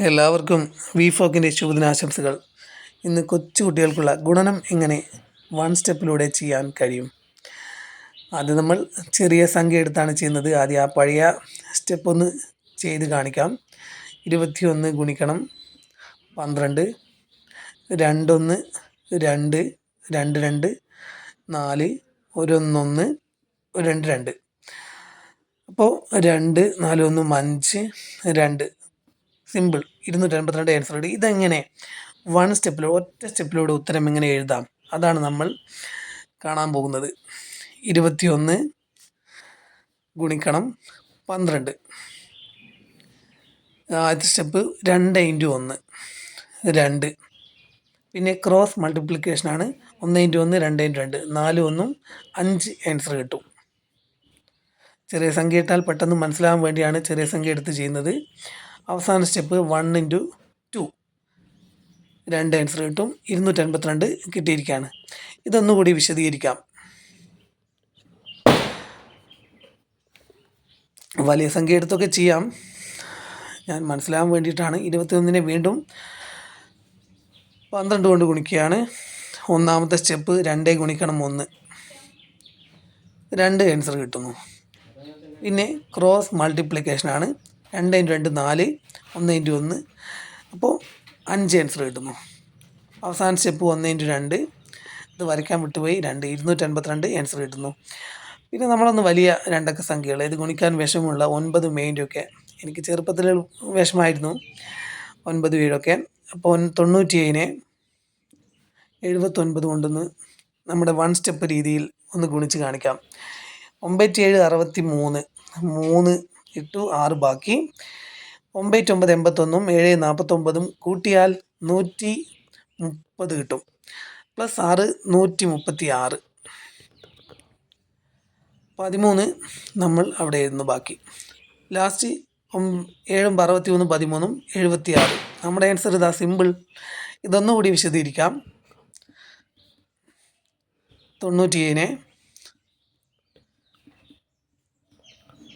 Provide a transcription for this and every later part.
എല്ലാവർക്കും വി ഫോക്കിന്റെ ശുഭദിനാശംസകൾ. ഇന്ന് കൊച്ചുകുട്ടികൾക്കുള്ള ഗുണനം എങ്ങനെ വൺ സ്റ്റെപ്പിലൂടെ ചെയ്യാൻ കഴിയും? അത് നമ്മൾ ചെറിയ സംഖ്യ എടുത്താണ് ചെയ്യുന്നത്. ആദ്യം ആ പഴയ സ്റ്റെപ്പ് ഒന്ന് ചെയ്ത് കാണിക്കാം. ഇരുപത്തിയൊന്ന് ഗുണിക്കണം പന്ത്രണ്ട്. രണ്ടൊന്ന് രണ്ട്. രണ്ട് രണ്ട്. നാല്. ഒരൊന്നൊന്ന്. രണ്ട് രണ്ട്. അപ്പോൾ രണ്ട് നാല് ഒന്നും അഞ്ച് രണ്ട്. സിമ്പിൾ. ഇരുന്നൂറ്റി എൺപത്തിരണ്ട് ആൻസർ കിട്ടി ഇതെങ്ങനെ? വൺ സ്റ്റെപ്പിലൂടെ ഒറ്റ സ്റ്റെപ്പിലൂടെ ഉത്തരം എങ്ങനെ എഴുതാം. അതാണ് നമ്മൾ കാണാൻ പോകുന്നത്. ഇരുപത്തിയൊന്ന് ഗുണിക്കണം പന്ത്രണ്ട്. ആദ്യത്തെ സ്റ്റെപ്പ് രണ്ട് ഇന്റു ഒന്ന്. രണ്ട്. പിന്നെ ക്രോസ് മൾട്ടിപ്ലിക്കേഷനാണ് ഒന്ന് ഇന്റു ഒന്ന് രണ്ട് ഇന്റു രണ്ട്. നാല് ഒന്നും അഞ്ച് ആൻസർ കിട്ടും. ചെറിയ സംഖ്യ ഇട്ടാൽ പെട്ടെന്ന് മനസ്സിലാകാൻ വേണ്ടിയാണ് ചെറിയ സംഖ്യ എടുത്ത് ചെയ്യുന്നത്. അവസാന സ്റ്റെപ്പ് വൺ ഇന്റു ടു രണ്ട് ആൻസർ കിട്ടും. ഇരുന്നൂറ്റി അൻപത്തിരണ്ട് കിട്ടിയിരിക്കുകയാണ് ഇതൊന്നുകൂടി വിശദീകരിക്കാം. വലിയ സംഖ്യ എടുത്തൊക്കെ ചെയ്യാം. ഞാൻ മനസ്സിലാകാൻ വേണ്ടിയിട്ടാണ് ഇരുപത്തിയൊന്നിനെ വീണ്ടും പന്ത്രണ്ട് കൊണ്ട് ഗുണിക്കുകയാണ്. ഒന്നാമത്തെ സ്റ്റെപ്പ് രണ്ടേ ഗുണിക്കണം ഒന്ന്. രണ്ട് ആൻസർ കിട്ടുന്നു. പിന്നെ ക്രോസ് മൾട്ടിപ്ലിക്കേഷനാണ് രണ്ട് ഇന്റു രണ്ട് നാല് ഒന്ന് ഇന്റു ഒന്ന്. അപ്പോൾ അഞ്ച് ആൻസർ കിട്ടുന്നു. അവസാന സ്റ്റെപ്പ് ഒന്ന് ഇന്റു രണ്ട്. ഇത് വരയ്ക്കാൻ വിട്ടുപോയി. രണ്ട് ഇരുന്നൂറ്റൻപത്തിരണ്ട് ആൻസർ കിട്ടുന്നു. പിന്നെ നമ്മളൊന്ന് വലിയ രണ്ടൊക്കെ സംഖ്യകൾ ഇത് ഗുണിക്കാൻ വിഷമുള്ള ഒൻപത് മെയിന്റെയൊക്കെ എനിക്ക് ചെറുപ്പത്തിൽ വിഷമായിരുന്നു ഒൻപത് വീഴൊക്കെ അപ്പോൾ തൊണ്ണൂറ്റി ഏഴിന് എഴുപത്തൊൻപത് കൊണ്ടൊന്ന് നമ്മുടെ വൺ സ്റ്റെപ്പ് രീതിയിൽ ഒന്ന് ഗുണിച്ച് കാണിക്കാം. ഒമ്പത്തി അറുപത്തി മൂന്ന് മൂന്ന് ഇട്ടു ആറ് ബാക്കി. ഒമ്പത്തൊമ്പത് എൺപത്തൊന്നും ഏഴ് നാൽപ്പത്തൊമ്പതും കൂട്ടിയാൽ നൂറ്റി മുപ്പത് കിട്ടും. പ്ലസ് ആറ് നൂറ്റി മുപ്പത്തി ആറ് പതിമൂന്ന് നമ്മൾ അവിടെ ഇരുന്നു ബാക്കി. ലാസ്റ്റ് ഏഴും അറുപത്തി മൂന്നും പതിമൂന്നും എഴുപത്തി ആറ് നമ്മുടെ ആൻസർ ഇതാ സിമ്പിൾ ഇതൊന്നുകൂടി വിശദീകരിക്കാം. തൊണ്ണൂറ്റി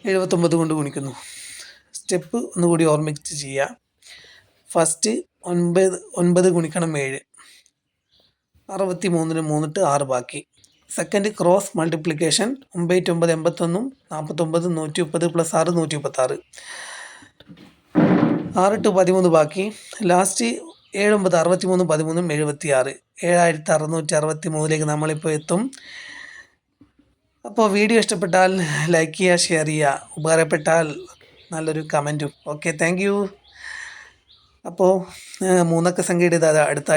എഴുപത്തൊമ്പത് കൊണ്ട് ഗുണിക്കുന്നു. സ്റ്റെപ്പ് ഒന്നുകൂടി ഓർമ്മിച്ച് ചെയ്യുക. ഫസ്റ്റ് ഒൻപത് ഒൻപത് ഗുണിക്കണം ഏഴ്. അറുപത്തി മൂന്നിന് മൂന്നിട്ട് ആറ് ബാക്കി. സെക്കൻഡ് ക്രോസ് മൾട്ടിപ്ലിക്കേഷൻ ഒമ്പത് എൺപത്തൊന്നും നാൽപ്പത്തൊമ്പത് നൂറ്റി മുപ്പത് പ്ലസ് ആറ് നൂറ്റി മുപ്പത്താറ് ആറ് ടു പതിമൂന്ന് ബാക്കി. ലാസ്റ്റ് ഏഴൊമ്പത് അറുപത്തി മൂന്ന് പതിമൂന്നും എഴുപത്തി ആറ് ഏഴായിരത്തി അറുന്നൂറ്റി അറുപത്തി മൂന്നിലേക്ക് നമ്മളിപ്പോൾ എത്തും. അപ്പോൾ വീഡിയോ ഇഷ്ടപ്പെട്ടാൽ ലൈക്ക് ചെയ്യുക ഷെയർ ചെയ്യുക. ഉപകാരപ്പെട്ടാൽ നല്ലൊരു കമന്റും ഓക്കെ താങ്ക് യു അപ്പോൾ മൂന്നക്ക സംഖ്യയുടെ അടുത്ത